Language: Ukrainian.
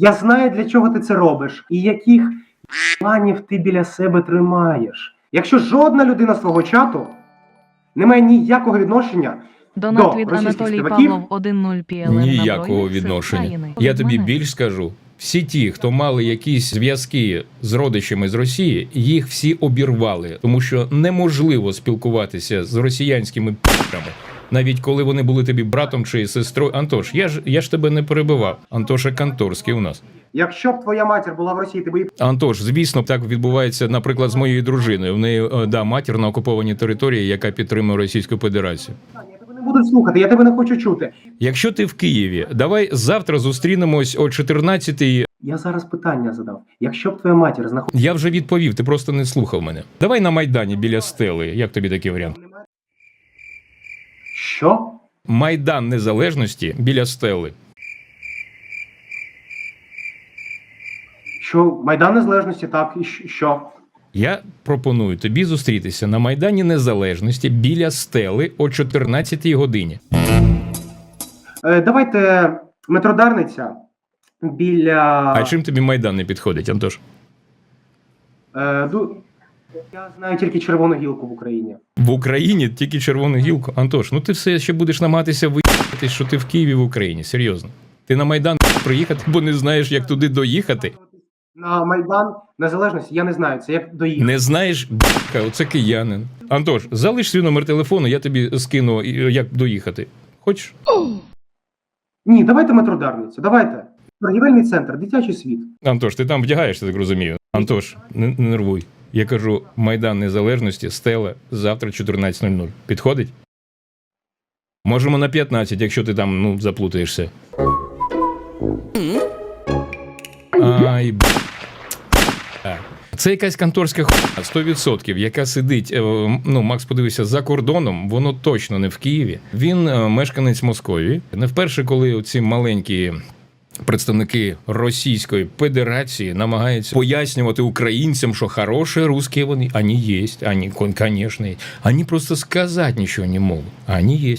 Я знаю, для чого ти це робиш, і яких планів ти біля себе тримаєш. Якщо жодна людина з твого чату не має ніякого відношення Донат До від російських Анатолій співаків? Павлов 1.0 PLN Ніякого відношення. України. Я тобі більш скажу. Всі ті, хто мали якісь зв'язки з родичами з Росії, їх всі обірвали, тому що неможливо спілкуватися з росіянськими пі***рами, навіть коли вони були тобі братом чи сестрою. Антош, я ж я ж тебе не перебивав. Антоша Канторський у нас. Якщо б твоя матір була в Росії, ти б її Антош, звісно, так відбувається, наприклад, з моєю дружиною. В неї е, да матір на окупованій території, яка підтримує Російську Федерацію. буду слухати, я тебе не хочу чути. Якщо ти в Києві, давай завтра зустрінемось о 14-й. Я зараз питання задав. Якщо б твоя матір знаходилася. Я вже відповів, ти просто не слухав мене. Давай на майдані біля стели. Як тобі такий варіант? Що? Майдан Незалежності біля стели. Що Майдан Незалежності, так, і що? Я пропоную тобі зустрітися на майдані Незалежності біля стели о 14-й годині. Е, давайте метродарниця біля. А чим тобі майдан не підходить, Антош? Е, ду- Я знаю тільки червону гілку в Україні. В Україні тільки червону гілку. Антош, ну ти все ще будеш намагатися виїхати, що ти в Києві в Україні. Серйозно. Ти на майдан приїхати, бо не знаєш, як туди доїхати. На Майдан Незалежності я не знаю, це як доїхати. Не знаєш, б**ка, оце киянин. Антош, залиш свій номер телефону, я тобі скину, як доїхати. Хочеш? Ні, давайте метродарниця, давайте. Торгівельний центр, дитячий світ. Антош, ти там вдягаєшся, так розумію. Антош, не, не нервуй. Я кажу, Майдан Незалежності, стела, завтра 14.00. Підходить? Можемо на 15, якщо ти там ну, заплутаєшся. Ай, б... Це якась конторська хуйня, 100%, яка сидить, е, ну, Макс подивився, за кордоном, воно точно не в Києві. Він е, мешканець Московії. Не вперше, коли ці маленькі представники Російської Федерації намагаються пояснювати українцям, що хороші русські вони, ані є, ані, звісно, ані просто сказати нічого не можуть, ані є.